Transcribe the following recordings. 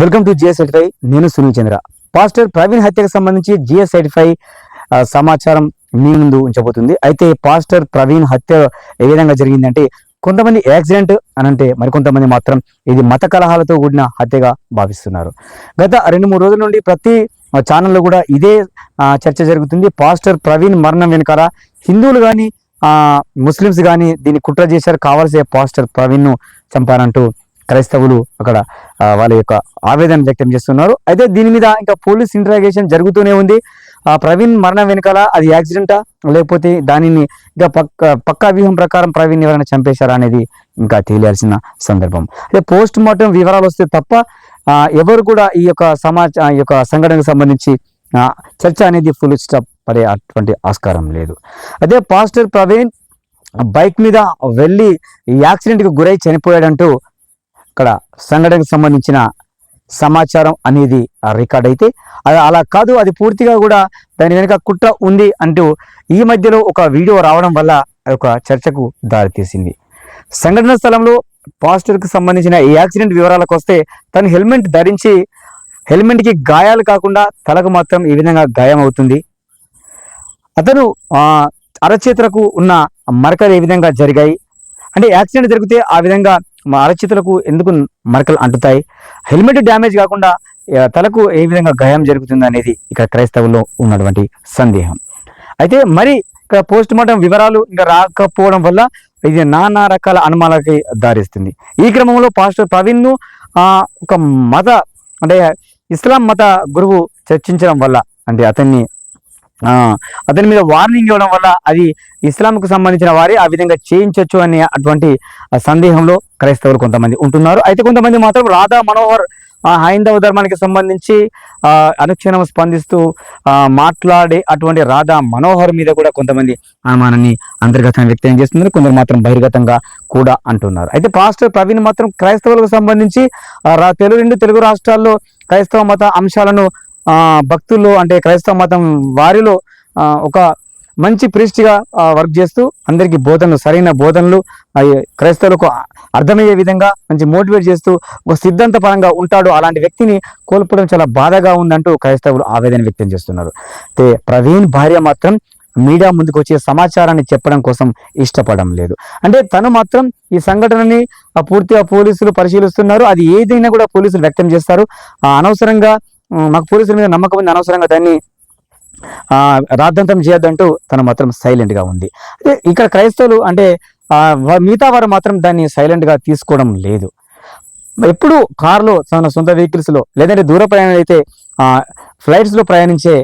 Welcome to GS certify నేను సునీల్ చంద్ర. Pastor Praveen హత్యకు సంబంధించి జిఎస్ ఎయిటీ సమాచారం మీ ముందు ఉంచబోతుంది. అయితే పాస్టర్ ప్రవీణ్ హత్య ఏ విధంగా జరిగిందంటే కొంతమంది యాక్సిడెంట్ అని అంటే మరికొంతమంది మాత్రం ఇది మత కలహాలతో కూడిన హత్యగా భావిస్తున్నారు. గత రెండు మూడు రోజుల నుండి ప్రతి ఛానల్లో కూడా ఇదే చర్చ జరుగుతుంది. పాస్టర్ ప్రవీణ్ మరణం వెనకాల హిందువులు కానీ ముస్లిమ్స్ కానీ దీన్ని కుట్ర చేశారు. కావాల్సే పాస్టర్ ప్రవీణ్ను చంపారంటూ క్రైస్తవులు అక్కడ వాళ్ళ యొక్క ఆవేదన వ్యక్తం చేస్తున్నారు. అయితే దీని మీద ఇంకా పోలీస్ ఇంటరాగేషన్ జరుగుతూనే ఉంది. ఆ ప్రవీణ్ మరణం వెనకాల అది యాక్సిడెంటా లేకపోతే దానిని ఇంకా పక్క పక్కా వ్యూహం ప్రకారం ప్రవీణ్ ఎవరైనా చంపేశారా అనేది ఇంకా తెలియాల్సిన సందర్భం. అదే పోస్ట్ మార్టం వివరాలు వస్తే తప్ప ఎవరు కూడా ఈ యొక్క సమాజ ఈ యొక్క సంఘటనకు సంబంధించి చర్చ అనేది ఫుల్ స్టాప్ పడే అటువంటి ఆస్కారం లేదు. అదే పాస్టర్ ప్రవీణ్ బైక్ మీద వెళ్ళి ఈ యాక్సిడెంట్కి గురై చనిపోయాడంటూ అక్కడ సంఘటనకు సంబంధించిన సమాచారం అనేది రికార్డ్ అయితే అది అలా కాదు అది పూర్తిగా కూడా దాని వెనుక కుట్ర ఉంది అంటూ ఈ మధ్యలో ఒక వీడియో రావడం వల్ల అది ఒక చర్చకు దారితీసింది. సంఘటన స్థలంలో పాస్టర్కి సంబంధించిన ఈ యాక్సిడెంట్ వివరాలకు వస్తే తను హెల్మెట్ ధరించి హెల్మెట్కి గాయాలు కాకుండా తలకు మాత్రం ఈ విధంగా గాయం అవుతుంది. అతను అరచేతులకు ఉన్న మరకలు ఏ విధంగా జరిగాయి. అంటే యాక్సిడెంట్ జరిగితే ఆ విధంగా మా అరచితులకు ఎందుకు మరకలు అంటుతాయి? హెల్మెట్ డ్యామేజ్ కాకుండా తలకు ఏ విధంగా గాయం జరుగుతుంది అనేది ఇక్కడ క్రైస్తవుల్లో ఉన్నటువంటి సందేహం. అయితే మరి ఇక్కడ పోస్ట్ మార్టం వివరాలు ఇంకా రాకపోవడం వల్ల ఇది నానా రకాల అనుమానాలకి దారిస్తుంది. ఈ క్రమంలో పాస్టర్ ప్రవీణ్ను ఒక మత అంటే ఇస్లాం మత గురువు చర్చించడం వల్ల అంటే అతన్ని అతని మీద వార్నింగ్ ఇవ్వడం వల్ల అది ఇస్లాంకు సంబంధించిన వారి ఆ విధంగా చేయించవచ్చు అనే అటువంటి సందేహంలో క్రైస్తవులు కొంతమంది ఉంటున్నారు. అయితే కొంతమంది మాత్రం రాధా మనోహర్ హైందవ ధర్మానికి సంబంధించి అనుక్షణం స్పందిస్తూ మాట్లాడే అటువంటి రాధా మనోహర్ మీద కూడా కొంతమంది అనుమానాన్ని అంతర్గతంగా వ్యక్తం చేస్తున్నారు. కొందరు మాత్రం బహిర్గతంగా కూడా అంటున్నారు. అయితే పాస్టర్ ప్రవీణ్ మాత్రం క్రైస్తవులకు సంబంధించి రా- తెలుగు రెండు తెలుగు రాష్ట్రాల్లో క్రైస్తవ మత అంశాలను భక్తులు భక్తుల్లో అంటే క్రైస్తవ మతం వారిలో ఒక మంచి ప్రిస్ట్గా వర్క్ చేస్తూ అందరికీ బోధనలు సరైన బోధనలు క్రైస్తవులకు అర్థమయ్యే విధంగా మంచి మోటివేట్ చేస్తూ ఒక సిద్ధాంత పరంగా ఉంటాడు. అలాంటి వ్యక్తిని కోల్పోవడం చాలా బాధగా ఉందంటూ క్రైస్తవులు ఆవేదన వ్యక్తం చేస్తున్నారు. అయితే ప్రవీణ్ భార్య మాత్రం మీడియా ముందుకు వచ్చే సమాచారాన్ని చెప్పడం కోసం ఇష్టపడడం లేదు. అంటే తను మాత్రం ఈ సంఘటనని పూర్తిగా పోలీసులు పరిశీలిస్తున్నారు. అది ఏదైనా కూడా పోలీసులు వ్యక్తం చేస్తారు. అనవసరంగా మాకు పోలీసుల మీద నమ్మకం ఉంది. అనవసరంగా దాన్ని రాద్ధాంతం చేయొద్దంటూ తను మాత్రం సైలెంట్గా ఉంది. అదే ఇక్కడ క్రైస్తవులు అంటే మిగతా వారు మాత్రం దాన్ని సైలెంట్గా తీసుకోవడం లేదు. ఎప్పుడు కారులో తన సొంత వెహికల్స్లో లేదంటే దూర ప్రయాణాలు అయితే ఫ్లైట్స్లో ప్రయాణించే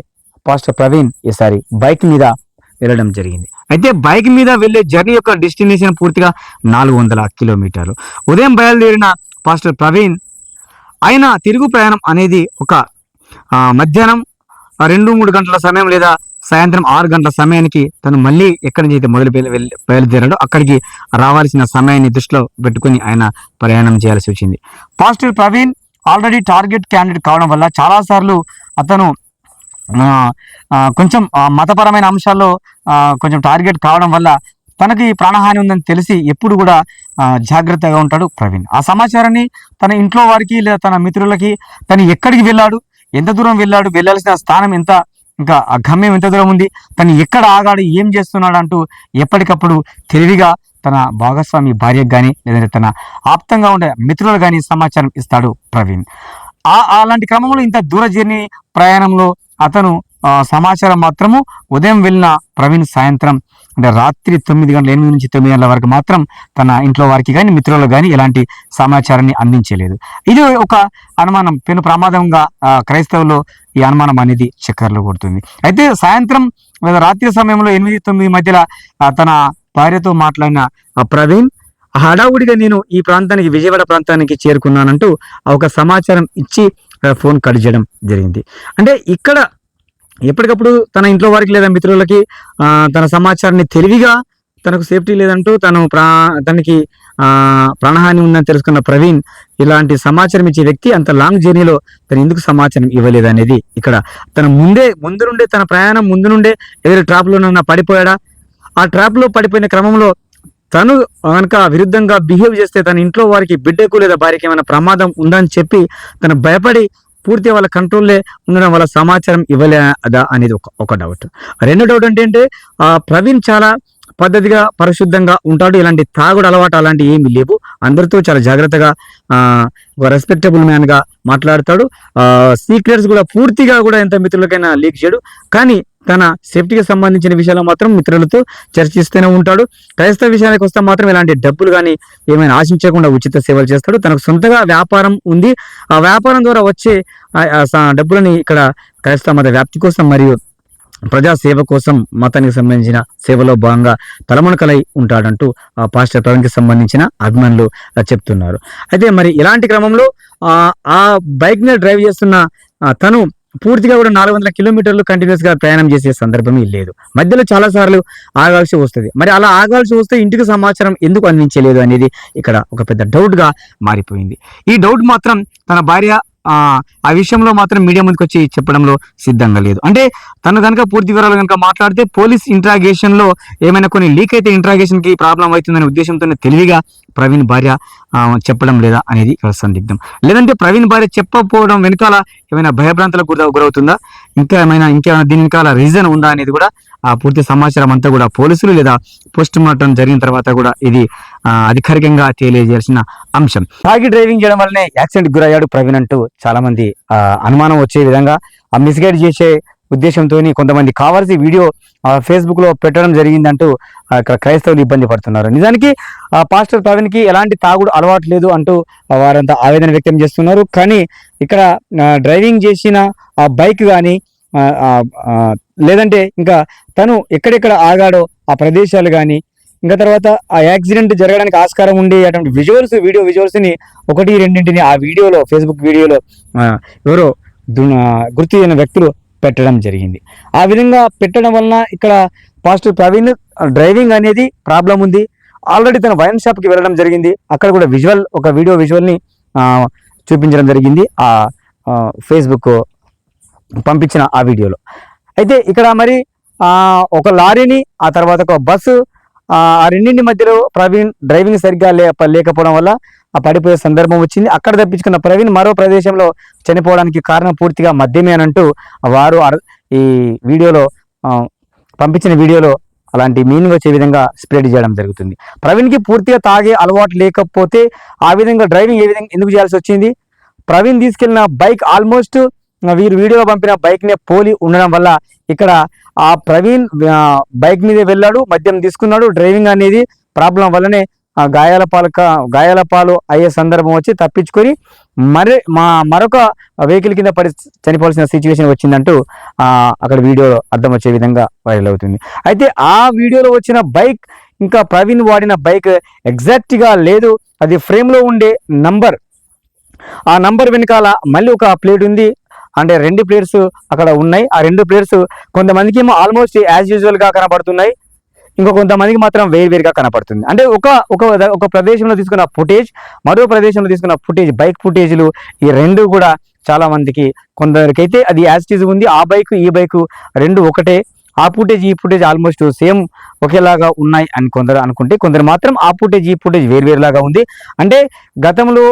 పాస్టర్ ప్రవీణ్ ఈసారి బైక్ మీద వెళ్ళడం జరిగింది. అయితే బైక్ మీద వెళ్ళే జర్నీ యొక్క డెస్టినేషన్ పూర్తిగా నాలుగు వందల కిలోమీటర్లు. ఉదయం బయలుదేరిన పాస్టర్ ప్రవీణ్ ఆయన తిరుగు ప్రయాణం అనేది ఒక మధ్యాహ్నం రెండు మూడు గంటల సమయం లేదా సాయంత్రం ఆరు గంటల సమయానికి తను మళ్ళీ ఎక్కడి నుంచి అయితే మొదలు బయలు- వెళ్ళి- బయలుదేరాడో అక్కడికి రావాల్సిన సమయాన్ని దృష్టిలో పెట్టుకుని ఆయన ప్రయాణం చేయాల్సి వచ్చింది. Positive Praveen already target candidate కావడం వల్ల చాలాసార్లు అతను కొంచెం మతపరమైన అంశాల్లో కొంచెం టార్గెట్ కావడం వల్ల తనకి ప్రాణహాని ఉందని తెలిసి ఎప్పుడు కూడా జాగ్రత్తగా ఉంటాడు ప్రవీణ్. ఆ సమాచారాన్ని తన ఇంట్లో వారికి లేదా తన మిత్రులకి తను ఎక్కడికి వెళ్ళాడు ఎంత దూరం వెళ్ళాడు వెళ్ళాల్సిన స్థానం ఎంత ఇంకా ఆ గమ్యం ఎంత దూరం ఉంది తను ఎక్కడ ఆగాడు ఏం చేస్తున్నాడు అంటూ ఎప్పటికప్పుడు తెలివిగా తన భాగస్వామి భార్యకు కానీ లేదంటే తన ఆప్తంగా ఉండే మిత్రులు కానీ సమాచారం ఇస్తాడు ప్రవీణ్. ఆ అలాంటి క్రమంలో ఇంత దూర జర్నీ ప్రయాణంలో అతను సమాచారం మాత్రము ఉదయం వెళ్ళిన ప్రవీణ్ సాయంత్రం అంటే రాత్రి తొమ్మిది గంటల ఎనిమిది నుంచి తొమ్మిది గంటల వరకు మాత్రం తన ఇంట్లో వారికి కానీ మిత్రులకు కానీ ఎలాంటి సమాచారాన్ని అందించలేదు. ఇది ఒక అనుమానం పెను ప్రమాదంగా క్రైస్తవులు ఈ అనుమానం అనేది చక్కర్లు కొడుతుంది. అయితే సాయంత్రం లేదా రాత్రి సమయంలో ఎనిమిది తొమ్మిది మధ్యలో తన భార్యతో మాట్లాడిన ఆ ప్రవీణ్ హడావుడిగా నేను ఈ ప్రాంతానికి విజయవాడ ప్రాంతానికి చేరుకున్నానంటూ ఒక సమాచారం ఇచ్చి ఫోన్ కట్ చేయడం జరిగింది. అంటే ఇక్కడ ఎప్పటికప్పుడు తన ఇంట్లో వారికి లేదా మిత్రులకి తన సమాచారాన్ని తెలివిగా తనకు సేఫ్టీ లేదంటూ తను ప్రా తనకి ఆ ప్రాణహాని ఉందని తెలుసుకున్న ప్రవీణ్ ఇలాంటి సమాచారం ఇచ్చే వ్యక్తి అంత లాంగ్ జర్నీలో తను ఎందుకు సమాచారం ఇవ్వలేదు అనేది ఇక్కడ తన ముందే ముందు నుండే తన ప్రయాణం ముందు నుండే ఏదైనా ట్రాప్లో పడిపోయాడా? ఆ ట్రాప్లో పడిపోయిన క్రమంలో తను కనుక విరుద్ధంగా బిహేవ్ చేస్తే తన ఇంట్లో వారికి బిడ్డకు లేదా భార్యకి ఏమైనా ప్రమాదం ఉందని చెప్పి తను భయపడి పూర్తిగా వాళ్ళ కంట్రోల్లే ఉండడం వల్ల సమాచారం ఇవ్వలేదా అనేది ఒక ఒక డౌట్ రెండో డౌట్ ఏంటంటే ఆ ప్రవీణ్ చాలా పద్ధతిగా పరిశుద్ధంగా ఉంటాడు. ఇలాంటి తాగుడు అలవాటు అలాంటి ఏమీ లేవు. అందరితో చాలా జాగ్రత్తగా ఒక రెస్పెక్టబుల్ మ్యాన్గా మాట్లాడతాడు. సీక్రెట్స్ కూడా పూర్తిగా కూడా ఎంత మిత్రులకైనా లీక్ చేయడు. కానీ తన సేఫ్టీకి సంబంధించిన విషయాలు మాత్రం మిత్రులతో చర్చిస్తూనే ఉంటాడు. క్రైస్తవ విషయానికి వస్తే మాత్రం ఇలాంటి డబ్బులు కానీ ఏమైనా ఆశించకుండా ఉచిత సేవలు చేస్తాడు. తనకు సొంతగా వ్యాపారం ఉంది. ఆ వ్యాపారం ద్వారా వచ్చే డబ్బులని ఇక్కడ క్రైస్తవ మత వ్యాప్తి కోసం మరియు ప్రజాసేవ కోసం మతానికి సంబంధించిన సేవలో భాగంగా తలమునకలై ఉంటాడంటూ ఆ పాస్టర్ ప్రవీణ్కి సంబంధించిన అభిమానులు చెప్తున్నారు. అయితే మరి ఇలాంటి క్రమంలో ఆ బైక్ మీద డ్రైవ్ చేస్తున్న తను పూర్తిగా కూడా నాలుగు వందల కిలోమీటర్లు కంటిన్యూస్గా ప్రయాణం చేసే సందర్భమే లేదు. మధ్యలో చాలా సార్లు ఆగాల్సి వస్తుంది. మరి అలా ఆగాల్సి వస్తే ఇంటికి సమాచారం ఎందుకు అందించలేదు అనేది ఇక్కడ ఒక పెద్ద డౌట్గా మారిపోయింది. ఈ డౌట్ మాత్రం తన భార్య ఆ విషయంలో మాత్రం మీడియా ముందుకు వచ్చి చెప్పడంలో సిద్ధంగా లేదు. అంటే తను కనుక పూర్తి వివరాలు కనుక మాట్లాడితే పోలీస్ ఇంట్రాగేషన్లో ఏమైనా కొన్ని లీక్ అయితే ఇంట్రాగేషన్కి ప్రాబ్లం అవుతుందనే ఉద్దేశంతోనే తెలివిగా ప్రవీణ్ భార్య చెప్పడం లేదా అనేది ఇక్కడ సందిగ్ధం. లేదంటే ప్రవీణ్ భార్య చెప్పకపోవడం వెనకాల ఏమైనా భయభ్రాంతులకు గుర గురవుతుందా? ఇంకా ఏమైనా ఇంకేమైనా దీని వెనకాల రీజన్ ఉందా అనేది కూడా ఆ పూర్తి సమాచారం అంతా కూడా పోలీసులు లేదా పోస్ట్ మార్టం జరిగిన తర్వాత కూడా ఇది అధికారికంగా తెలియజేయాల్సిన అంశం. తాగి డ్రైవింగ్ చేయడం వల్లనే యాక్సిడెంట్ గురయ్యాడు ప్రవీణ్ అంటూ చాలా మంది అనుమానం వచ్చే విధంగా ఆ మిస్గైడ్ చేసే ఉద్దేశంతో కొంతమంది కావాల్సి వీడియో ఫేస్బుక్లో పెట్టడం జరిగిందంటూ ఆ, ఇక్కడ క్రైస్తవులు ఇబ్బంది పడుతున్నారు. నిజానికి ఆ పాస్టర్ ప్రవీణ్కి ఎలాంటి తాగుడు అలవాటు లేదు అంటూ వారంతా ఆవేదన వ్యక్తం చేస్తున్నారు. కానీ ఇక్కడ డ్రైవింగ్ చేసిన ఆ బైక్ కానీ లేదంటే ఇంకా తను ఎక్కడెక్కడ ఆగాడో ఆ ప్రదేశాలు కానీ ఇంకా తర్వాత ఆ యాక్సిడెంట్ జరగడానికి ఆస్కారం ఉండే అటువంటి విజువల్స్ వీడియో విజువల్స్ని ఒకటి రెండింటిని ఆ వీడియోలో ఫేస్బుక్ వీడియోలో ఎవరో గుర్తు చేయని వ్యక్తులు పెట్టడం జరిగింది. ఆ విధంగా పెట్టడం వలన ఇక్కడ పాస్టర్ ప్రవీణ్ డ్రైవింగ్ అనేది ప్రాబ్లం ఉంది. ఆల్రెడీ తన వైన్ షాప్కి వెళ్ళడం జరిగింది. అక్కడ కూడా విజువల్ ఒక వీడియో విజువల్ని చూపించడం జరిగింది. ఆ, ఫేస్బుక్ పంపించిన ఆ వీడియోలో. అయితే ఇక్కడ మరి ఒక లారీని ఆ తర్వాత ఒక బస్సు ఆ రెండింటి మధ్యలో ప్రవీణ్ డ్రైవింగ్ సరిగ్గా లే లేకపోవడం వల్ల ఆ పడిపోయే సందర్భం వచ్చింది. అక్కడ తప్పించుకున్న ప్రవీణ్ మరో ప్రదేశంలో చనిపోవడానికి కారణం పూర్తిగా మద్యమే అంటూ వారు ఈ వీడియోలో పంపించిన వీడియోలో అలాంటి మీనింగ్ వచ్చే విధంగా స్ప్రెడ్ చేయడం జరుగుతుంది. ప్రవీణ్కి పూర్తిగా తాగే అలవాటు లేకపోతే ఆ విధంగా డ్రైవింగ్ ఏ విధంగా ఎందుకు చేయాల్సి వచ్చింది? ప్రవీణ్ తీసుకెళ్ళిన బైక్ ఆల్మోస్ట్ వీరు వీడియోలో పంపిన బైక్నే పోలి ఉండడం వల్ల ఇక్కడ ఆ ప్రవీణ్ బైక్ మీద వెళ్ళాడు మద్యం తీసుకున్నాడు డ్రైవింగ్ అనేది ప్రాబ్లం వల్లనే ఆ గాయాల పాలు గాయాల పాలు అయ్యే సందర్భం వచ్చి తప్పించుకొని మరి మా మరొక వెహికల్ కింద పడి చనిపోవాల్సిన సిచ్యువేషన్ వచ్చిందంటూ అక్కడ వీడియోలో అర్థం వచ్చే విధంగా వైరల్ అవుతుంది. అయితే ఆ వీడియోలో వచ్చిన బైక్ ఇంకా ప్రవీణ్ వాడిన బైక్ ఎగ్జాక్ట్గా లేదు అది ఫ్రేమ్లో ఉండే నంబర్ ఆ నంబర్ వెనకాల మళ్ళీ ఒక ప్లేట్ ఉంది అంటే రెండు ప్లేట్స్ అక్కడ ఉన్నాయి. ఆ రెండు ప్లేట్స్ కొంతమందికి ఏమో ఆల్మోస్ట్ యాజ్ యూజువల్గా కనబడుతున్నాయి. ఇంకో కొంతమందికి మాత్రం వేరు వేరుగా కనపడుతుంది. అంటే ఒక ఒక ఒక ప్రదేశంలో తీసుకున్న ఫుటేజ్ మరో ప్రదేశంలో తీసుకున్న ఫుటేజ్ బైక్ ఫుటేజ్లు ఈ రెండు కూడా చాలా మందికి కొందరికైతే అది యాజ్ టీజ్ ఉంది. ఆ బైక్ ఈ బైక్ రెండు ఒకటే. ఆ ఫుటేజ్ ఈ ఫుటేజ్ ఆల్మోస్ట్ సేమ్ ఒకేలాగా ఉన్నాయి అని కొందరు అనుకుంటే కొందరు మాత్రం ఆ ఫుటేజ్ ఈ ఫుటేజ్ వేరువేరులాగా ఉంది. అంటే గతంలో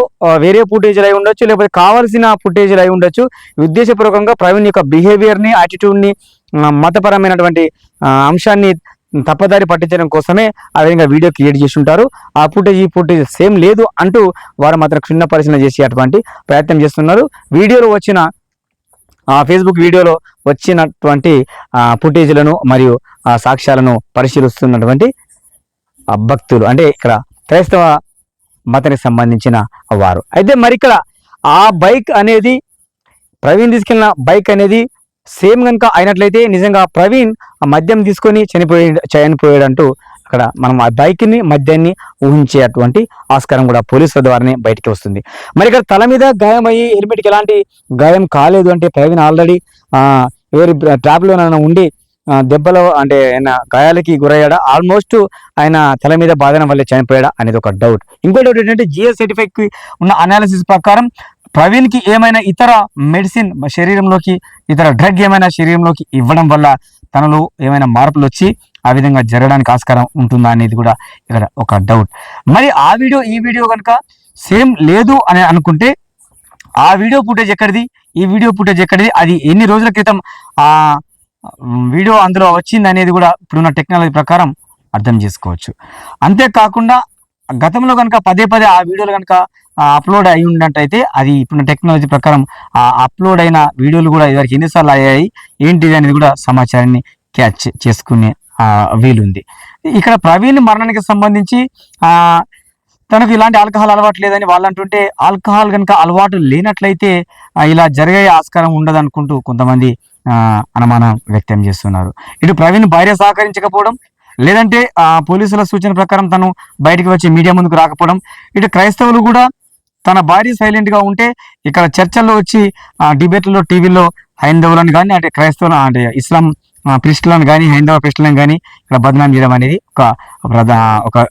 వేరే ఫుటేజ్లు అయి ఉండొచ్చు లేకపోతే కావాల్సిన ఫుటేజ్లు అయి ఉండొచ్చు. ఉద్దేశపూర్వకంగా ప్రవీణ్ యొక్క బిహేవియర్ని యాటిట్యూడ్ని మతపరమైనటువంటి అంశాన్ని తప్పదారి పట్టించడం కోసమే ఆ విధంగా వీడియో క్రియేట్ చేసి ఉంటారు ఆ ఫుటేజ్ ఈ ఫుటేజ్ సేమ్ లేదు అంటూ వారు మాత్రం క్షుణ్ణ పరిశీలన చేసి అటువంటి ప్రయత్నం చేస్తున్నారు. వీడియోలో వచ్చిన ఫేస్బుక్ వీడియోలో వచ్చినటువంటి ఫుటేజ్లను మరియు ఆ సాక్ష్యాలను పరిశీలిస్తున్నటువంటి భక్తులు. అంటే ఇక్కడ క్రైస్తవ మతానికి సంబంధించిన వారు. అయితే మరి ఇక్కడ ఆ బైక్ అనేది ప్రవీణ్ తీసుకెళ్ళిన బైక్ అనేది సేమ్ కనుక అయినట్లయితే నిజంగా ప్రవీణ్ మద్యం తీసుకొని చనిపోయి చనిపోయాడంటూ అక్కడ మనం ఆ బైక్ని మద్యాన్ని ఊహించేటువంటి ఆస్కారం కూడా పోలీసుల ద్వారానే బయటికి వస్తుంది. మరి ఇక్కడ తల మీద గాయం అయ్యి హెల్మెట్కి ఎలాంటి గాయం కాలేదు అంటే ప్రవీణ్ ఆల్రెడీ ఎవరి ట్రాప్లో ఉండి దెబ్బలో అంటే ఆయన గాయాలకి గురయ్యాడా? ఆల్మోస్ట్ ఆయన తల మీద బాధన వల్ల చనిపోయాడా అనేది ఒక డౌట్. ఇంకో డౌట్ ఏంటంటే జిఎస్ సర్టిఫికేట్ ఉన్న అనాలిసిస్ ప్రకారం ప్రవీణ్కి ఏమైనా ఇతర మెడిసిన్ శరీరంలోకి ఇతర డ్రగ్ ఏమైనా శరీరంలోకి ఇవ్వడం వల్ల తనలో ఏమైనా మార్పులు వచ్చి ఆ విధంగా జరగడానికి ఆస్కారం ఉంటుందా అనేది కూడా ఇక్కడ ఒక డౌట్ మరి ఆ వీడియో ఈ వీడియో కనుక సేమ్ లేదు అని అనుకుంటే ఆ వీడియో ఫుటేజ్ ఎక్కడిది? ఈ వీడియో ఫుటేజ్ ఎక్కడిది? అది ఎన్ని రోజుల క్రితం ఆ వీడియో అందులో వచ్చింది అనేది కూడా ఇప్పుడున్న టెక్నాలజీ ప్రకారం అర్థం చేసుకోవచ్చు. అంతేకాకుండా గతంలో కనుక పదే పదే ఆ వీడియోలు కనుక అప్లోడ్ అయి ఉన్నట్టయితే అది ఇప్పుడున్న టెక్నాలజీ ప్రకారం ఆ అప్లోడ్ అయిన వీడియోలు కూడా ఇదివరకు ఎన్నిసార్లు అయ్యాయి? ఏంటిది అనేది కూడా సమాచారాన్ని క్యాచ్ చేసుకునే వీలుంది. ఇక్కడ ప్రవీణ్ మరణానికి సంబంధించి ఆ తనకు ఇలాంటి ఆల్కహాల్ అలవాటు లేదని వాళ్ళు అంటుంటే ఆల్కహాల్ కనుక అలవాటు లేనట్లయితే ఇలా జరిగే ఆస్కారం ఉండదనుకుంటూ కొంతమంది అనుమానం వ్యక్తం చేస్తున్నారు. ఇటు ప్రవీణ్ భార్య సహకరించకపోవడం లేదంటే ఆ పోలీసుల సూచన ప్రకారం తను బయటికి వచ్చి మీడియా ముందుకు రాకపోవడం ఇటు క్రైస్తవులు కూడా తన భార్య సైలెంట్గా ఉంటే ఇక్కడ చర్చల్లో వచ్చి డిబేట్లలో టీవీలో హైందవులను కానీ అంటే క్రైస్తవులు అంటే ఇస్లాం క్రిస్టులను కానీ హైందవ క్రిస్టులను కానీ ఇక్కడ బదనాం చేయడం అనేది ఒక ప్రధా ఒక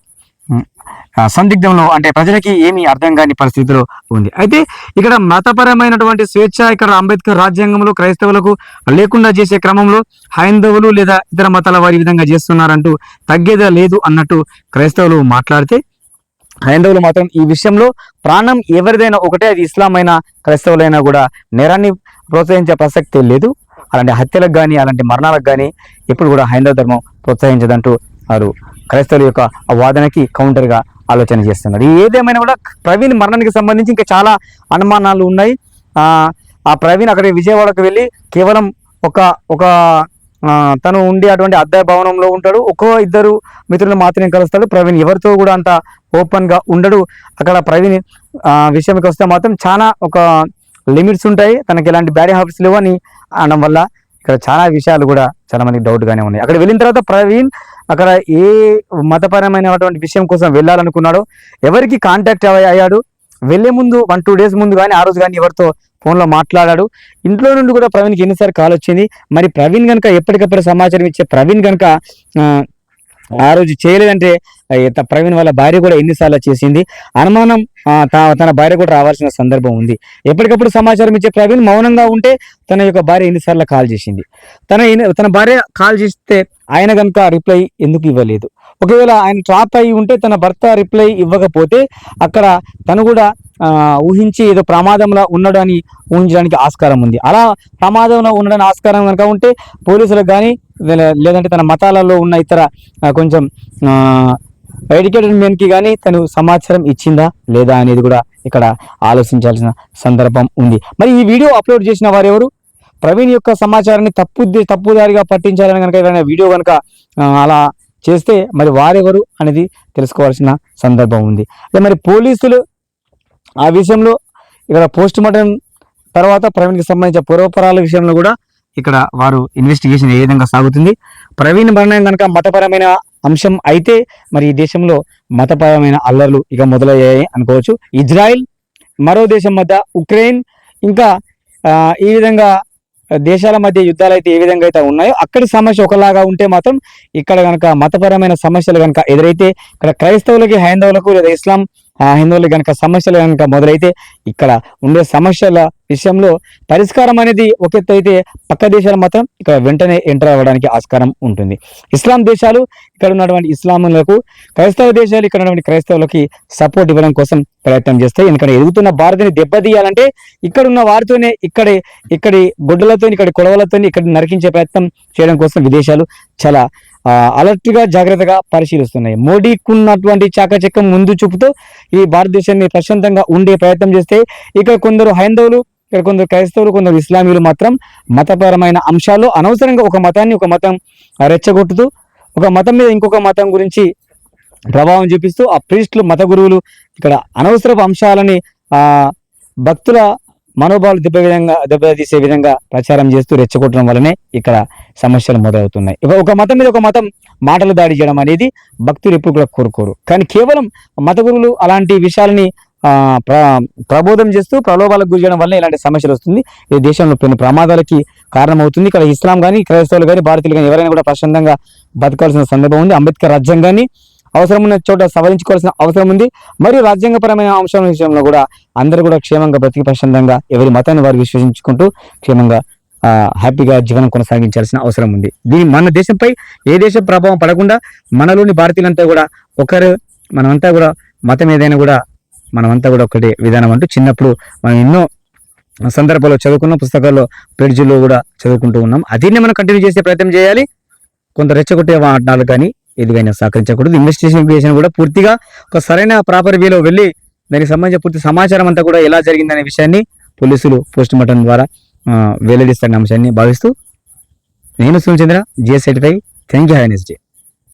సందిగ్ధంలో అంటే ప్రజలకి ఏమీ అర్థం కాని పరిస్థితిలో ఉంది. అయితే ఇక్కడ మతపరమైనటువంటి స్వేచ్ఛ ఇక్కడ అంబేద్కర్ రాజ్యాంగంలో క్రైస్తవులకు లేకుండా చేసే క్రమంలో హైందవులు లేదా ఇతర మతాల వారి విధంగా చేస్తున్నారంటూ తగ్గేదా లేదు అన్నట్టు క్రైస్తవులు మాట్లాడితే హైందవులు మాత్రం ఈ విషయంలో ప్రాణం ఎవరిదైనా ఒకటే అది ఇస్లాం అయినా క్రైస్తవులైనా కూడా నేరాన్ని ప్రోత్సహించే ప్రసక్తే లేదు. అలాంటి హత్యలకు కానీ అలాంటి మరణాలకు కానీ ఎప్పుడు కూడా హైందవ ధర్మం ప్రోత్సహించదంటూ వారు క్రైస్తవుల యొక్క వాదనకి కౌంటర్గా ఆలోచన చేస్తున్నారు. ఏదేమైనా కూడా ప్రవీణ్ మరణానికి సంబంధించి ఇంకా చాలా అనుమానాలు ఉన్నాయి. ఆ ప్రవీణ్ అక్కడ విజయవాడకు వెళ్ళి కేవలం ఒక ఒక తను ఉండే అటువంటి అద్దె భవనంలో ఉంటాడు. ఒక్కో ఇద్దరు మిత్రులు మాత్రమే కలుస్తాడు. ప్రవీణ్ ఎవరితో కూడా అంత ఓపెన్గా ఉండడు. అక్కడ ప్రవీణ్ విషయంకి విషయానికి వస్తే మాత్రం చాలా ఒక లిమిట్స్ ఉంటాయి. తనకి ఎలాంటి బ్యాడ్ హాబిట్స్ లేవు అని అనడం వల్ల ఇక్కడ చాలా విషయాలు కూడా చాలా మందికి డౌట్గానే ఉన్నాయి. అక్కడ వెళ్ళిన తర్వాత ప్రవీణ్ అక్కడ ఏ మతపరమైనటువంటి విషయం కోసం వెళ్ళాలనుకున్నాడో ఎవరికి కాంటాక్ట్ అయ్యాడు? వెళ్ళే ముందు వన్ టూ డేస్ ముందు కానీ ఆ రోజు కానీ ఎవరితో ఫోన్లో మాట్లాడాడు? ఇంట్లో నుండి కూడా ప్రవీణ్కి ఎన్నిసార్లు కాల్ వచ్చింది? మరి ప్రవీణ్ కనుక ఎప్పటికప్పుడు సమాచారం ఇచ్చే ప్రవీణ్ కనుక ఆ, రోజు చేయలేదంటే ప్రవీణ్ వాళ్ళ భార్య కూడా ఎన్నిసార్లు చేసింది. అనుమానం తా- తన భార్య కూడా రావాల్సిన సందర్భం ఉంది. ఎప్పటికప్పుడు సమాచారం ఇచ్చే ప్రవీణ్ మౌనంగా ఉంటే తన యొక్క భార్య ఎన్నిసార్లు కాల్ చేసింది. తన తన భార్య కాల్ చేస్తే ఆయన కనుక రిప్లై ఎందుకు ఇవ్వలేదు? ఒకవేళ ఆయన ట్రాప్ అయి ఉంటే తన భర్త రిప్లై ఇవ్వకపోతే అక్కడ తను కూడా ఊహించి ఏదో ప్రమాదంలో ఉన్నాడు అని ఊహించడానికి ఆస్కారం ఉంది. అలా ప్రమాదంలో ఉండడానికి ఆస్కారం కనుక ఉంటే పోలీసులకు కానీ లేదంటే తన మతాలలో ఉన్న ఇతర కొంచెం ఎడ్యుకేటెడ్ మెన్కి కానీ తను సమాచారం ఇచ్చిందా లేదా అనేది కూడా ఇక్కడ ఆలోచించాల్సిన సందర్భం ఉంది. మరి ఈ వీడియో అప్లోడ్ చేసిన వారు ఎవరు? ప్రవీణ్ యొక్క సమాచారాన్ని తప్పు తప్పుదారిగా పట్టించాలని కనుక ఏదైనా వీడియో కనుక అలా చేస్తే మరి వారెవరు అనేది తెలుసుకోవాల్సిన సందర్భం ఉంది. అదే మరి పోలీసులు ఆ విషయంలో ఇక్కడ పోస్ట్ మార్టం తర్వాత ప్రవీణ్కి సంబంధించిన పూర్వపరాల విషయంలో కూడా ఇక్కడ వారు ఇన్వెస్టిగేషన్ ఏ విధంగా సాగుతుంది. ప్రవీణ్ మరణం కనుక మతపరమైన అంశం అయితే మరి ఈ దేశంలో మతపరమైన అల్లర్లు ఇక మొదలయ్యాయి అనుకోవచ్చు. ఇజ్రాయెల్ మరో దేశం మధ్య ఉక్రెయిన్ ఇంకా ఈ విధంగా దేశాల మధ్య యుద్ధాలు అయితే ఏ విధంగా అయితే ఉన్నాయో అక్కడి సమస్య ఒకలాగా ఉంటే మాత్రం ఇక్కడ కనుక మతపరమైన సమస్యలు కనుక ఎదురైతే ఇక్కడ క్రైస్తవులకి హైందవులకు లేదా ఇస్లాం ఆ, కనుక సమస్యలు కనుక మొదలైతే ఇక్కడ ఉండే సమస్యల విషయంలో పరిష్కారం అనేది ఒక ఎత్తు అయితే పక్క దేశాలు మాత్రం ఇక్కడ వెంటనే ఎంటర్ అవ్వడానికి ఆస్కారం ఉంటుంది. ఇస్లాం దేశాలు ఇక్కడ ఉన్నటువంటి ఇస్లాములకు క్రైస్తవ దేశాలు ఇక్కడ ఉన్నటువంటి క్రైస్తవులకి సపోర్ట్ ఇవ్వడం కోసం ప్రయత్నం చేస్తాయి. ఎందుకంటే ఎదుగుతున్న భారతిని దెబ్బతీయాలంటే ఇక్కడ ఉన్న వారితోనే ఇక్కడి ఇక్కడి గుడ్డలతో ఇక్కడి కొడవలతో ఇక్కడ నరికించే ప్రయత్నం చేయడం కోసం విదేశాలు చాలా అలర్ట్గా జాగ్రత్తగా పరిశీలిస్తున్నాయి. మోడీకి ఉన్నటువంటి చాకచక్యం ముందు చూపుతూ ఈ భారతదేశాన్ని ప్రశాంతంగా ఉండే ప్రయత్నం చేస్తే ఇక్కడ కొందరు హైందవులు ఇక్కడ కొందరు క్రైస్తవులు కొందరు ఇస్లామీలు మాత్రం మతపరమైన అంశాల్లో అనవసరంగా ఒక మతాన్ని ఒక మతం రెచ్చగొట్టుతూ ఒక మతం మీద ఇంకొక మతం గురించి ప్రభావం చూపిస్తూ ఆ ప్రీస్టులు మత గురువులు ఇక్కడ అనవసరపు అంశాలని భక్తుల మనోభావాలు దెబ్బ విధంగా దెబ్బతీసే విధంగా ప్రచారం చేస్తూ రెచ్చగొట్టడం వల్లనే ఇక్కడ సమస్యలు మొదలవుతున్నాయి. ఒక మతం మీద ఒక మతం మాటలు దాడి చేయడం అనేది భక్తులు ఎప్పుడు కూడా కోరుకోరు. కానీ కేవలం మత గురువులు అలాంటి విషయాలని ప్రబోధం చేస్తూ ప్రలోభాలకు గురి చేయడం వల్ల ఇలాంటి సమస్యలు వస్తుంది. ఇది దేశంలో కొన్ని ప్రమాదాలకి కారణమవుతుంది. ఇక్కడ ఇస్లాం కానీ క్రైస్తవులు కానీ భారతీయులు కానీ ఎవరైనా కూడా ప్రశాంతంగా బతకాల్సిన సందర్భం ఉంది. అంబేద్కర్ రాజ్యాంగాన్ని అవసరం ఉన్న చోట సవరించుకోవాల్సిన అవసరం ఉంది. మరియు రాజ్యాంగపరమైన అంశాల విషయంలో కూడా అందరూ కూడా క్షేమంగా బ్రతికి ప్రశాంతంగా ఎవరి మతాన్ని వారు విశ్వసించుకుంటూ క్షేమంగా హ్యాపీగా జీవనం కొనసాగించాల్సిన అవసరం ఉంది. దీని మన దేశంపై ఏ దేశ ప్రభావం పడకుండా మనలోని భారతీయులంతా కూడా ఒకరు మనమంతా కూడా మతం ఏదైనా కూడా మనమంతా కూడా ఒకటి విధానం అంటూ చిన్నప్పుడు మనం ఎన్నో సందర్భాల్లో చదువుకున్న పుస్తకాల్లో పేజీల్లో కూడా చదువుకుంటూ ఉన్నాం. అదీనే మనం కంటిన్యూ చేసే ప్రయత్నం చేయాలి. కొంత రెచ్చగొట్టే వాటినాలు కానీ ఏదిగైనా సహకరించకూడదు. ఇన్వెస్టిగేషన్ కూడా పూర్తిగా ఒక సరైన ప్రాపర్ వేలో వెళ్ళి దానికి సంబంధించిన పూర్తి సమాచారం అంతా కూడా ఎలా జరిగిందనే విషయాన్ని పోలీసులు పోస్ట్ మార్టం ద్వారా వెల్లడిస్తారనే అంశాన్ని భావిస్తూ నేను Sunil Chandra GS eighty five thank you have next day